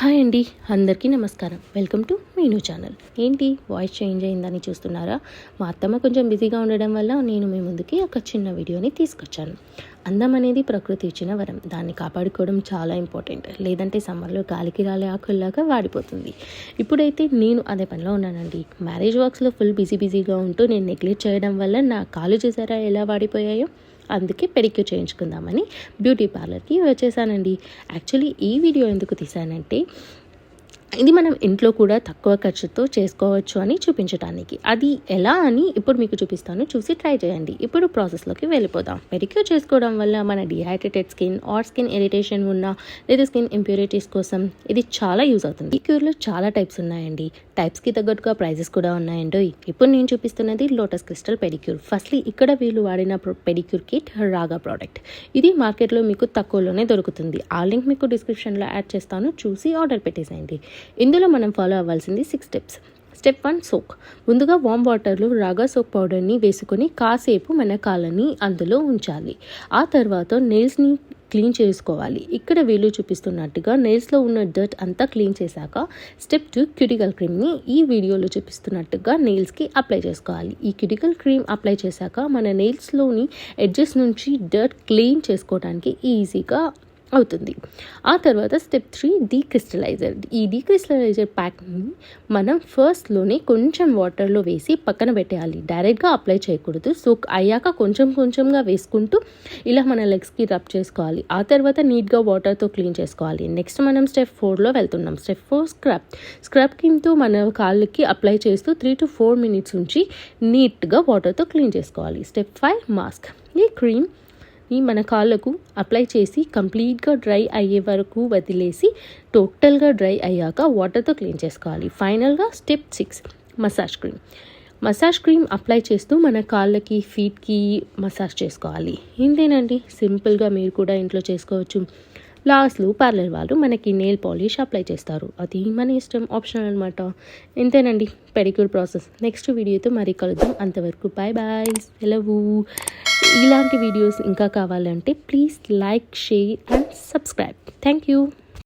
Hi అండి అందరికీ నమస్కారం. Welcome to Meenu channel. ఏంటి వాయిస్ చేంజ్ అయిందని చూస్తున్నారా? మా అత్తమ్మ కొంచెం బిజీగా ఉండడం వల్ల నేను మీ ముందుకి ఒక చిన్న వీడియోని తీసుకొచ్చాను. అందం అనేది ప్రకృతి ఇచ్చిన వరం. దాన్ని కాపాడుకోవడం చాలా ఇంపార్టెంట్. లేదంటే సమ్మర్లో గాలికి రాలే ఆకుల్లాగా వాడిపోతుంది. ఇప్పుడైతే నేను అదే పనిలో ఉన్నానండి. మ్యారేజ్ వర్క్స్లో ఫుల్ బిజీ బిజీగా ఉంటూ నేను నెగ్లెక్ట్ చేయడం వల్ల నా కాలు చేసారా ఎలా వాడిపోయాయో? అందుకే పెడిక్యూర్ చేయించుకుందామని బ్యూటీ పార్లర్కి వచ్చేసానండి. యాక్చువల్లీ ఈ వీడియో ఎందుకు తీసానంటే ఇది మనం ఇంట్లో కూడా తక్కువ ఖర్చుతో చేసుకోవచ్చు అని చూపించడానికి అది ఎలా అని ఇప్పుడు మీకు చూపిస్తాను. చూసి ట్రై చేయండి. ఇప్పుడు ప్రాసెస్లోకి వెళ్ళిపోదాం. పెడిక్యూర్ చేసుకోవడం వల్ల మన dehydrated skin or skin irritation ఉన్న లేదా స్కిన్ ఇంప్యూరిటీస్ కోసం ఇది చాలా యూజ్ అవుతుంది. పెడిక్యూర్లో చాలా టైప్స్ ఉన్నాయండి. టైప్స్కి తగ్గట్టుగా ప్రైజెస్ కూడా ఉన్నాయండి. ఇప్పుడు నేను చూపిస్తున్నది లోటస్ క్రిస్టల్ పెడిక్యూర్. ఫస్ట్లీ ఇక్కడ వీళ్ళు వాడిన పెడిక్యూర్ కిట్ రాగా ప్రోడక్ట్. ఇది మార్కెట్లో మీకు తక్కువలోనే దొరుకుతుంది. ఆ లింక్ మీకు డిస్క్రిప్షన్లో యాడ్ చేస్తాను. చూసి ఆర్డర్ పెట్టేసేయండి. ఇందులో మనం ఫాలో అవ్వాల్సింది six steps step one soak ముందుగా వామ్ వాటర్లో రాగా సోప్ పౌడర్ని వేసుకొని కాసేపు మన కాళ్ళని అందులో ఉంచాలి. ఆ తర్వాత నెయిల్స్ని క్లీన్ చేసుకోవాలి. ఇక్కడ వీళ్ళు చూపిస్తున్నట్టుగా నెయిల్స్లో ఉన్న డర్ట్ అంతా క్లీన్ చేశాక స్టెప్ టూ క్యూటికల్ క్రీమ్ని ఈ వీడియోలో చూపిస్తున్నట్టుగా నెయిల్స్కి అప్లై చేసుకోవాలి. ఈ క్యూటికల్ క్రీమ్ అప్లై చేశాక మన నెయిల్స్లోని ఎడ్జెస్ నుంచి డర్ట్ క్లీన్ చేసుకోవడానికి ఈజీగా అవుతుంది. ఆ తర్వాత స్టెప్ త్రీ డీక్రిస్టలైజర్ ఈ డీక్రిస్టలైజర్ ప్యాక్ని మనం ఫస్ట్లోనే కొంచెం వాటర్లో వేసి పక్కన పెట్టేయాలి. డైరెక్ట్గా అప్లై చేయకూడదు. సో అయ్యాక కొంచెం కొంచెంగా వేసుకుంటూ ఇలా మన లెగ్స్కి రబ్ చేసుకోవాలి. ఆ తర్వాత నీట్గా వాటర్తో క్లీన్ చేసుకోవాలి. నెక్స్ట్ మనం స్టెప్ ఫోర్లో వెళ్తున్నాం. స్టెప్ ఫోర్ స్క్రబ్ స్క్రబ్ కింద మన కాళ్ళకి అప్లై చేస్తూ త్రీ టు ఫోర్ మినిట్స్ ఉంచి నీట్గా వాటర్తో క్లీన్ చేసుకోవాలి. స్టెప్ ఫైవ్ మాస్క్ ఈ క్రీమ్ ఈ మన కాళ్ళకు అప్లై చేసి కంప్లీట్గా డ్రై అయ్యే వరకు వదిలేసి టోటల్గా డ్రై అయ్యాక వాటర్తో క్లీన్ చేసుకోవాలి. ఫైనల్గా step six massage cream massage cream apply చేస్తూ మన కాళ్ళకి ఫీట్కి మసాజ్ చేసుకోవాలి. ఇంతేనండి. సింపుల్గా మీరు కూడా ఇంట్లో చేసుకోవచ్చు. లాస్ట్లో పార్లర్ వాళ్ళు మనకి నెయిల్ పాలిష్ అప్లై చేస్తారు. అది మన ఇష్టం ఆప్షన్ అనమాట ఇంతేనండి. పెడిక్యూర్ ప్రాసెస్ నెక్స్ట్ వీడియోతో మరీ కలుద్దాం. అంతవరకు బాయ్ బాయ్ సెలవు ఇలాంటి వీడియోస్ ఇంకా కావాలంటే please like share and subscribe thank you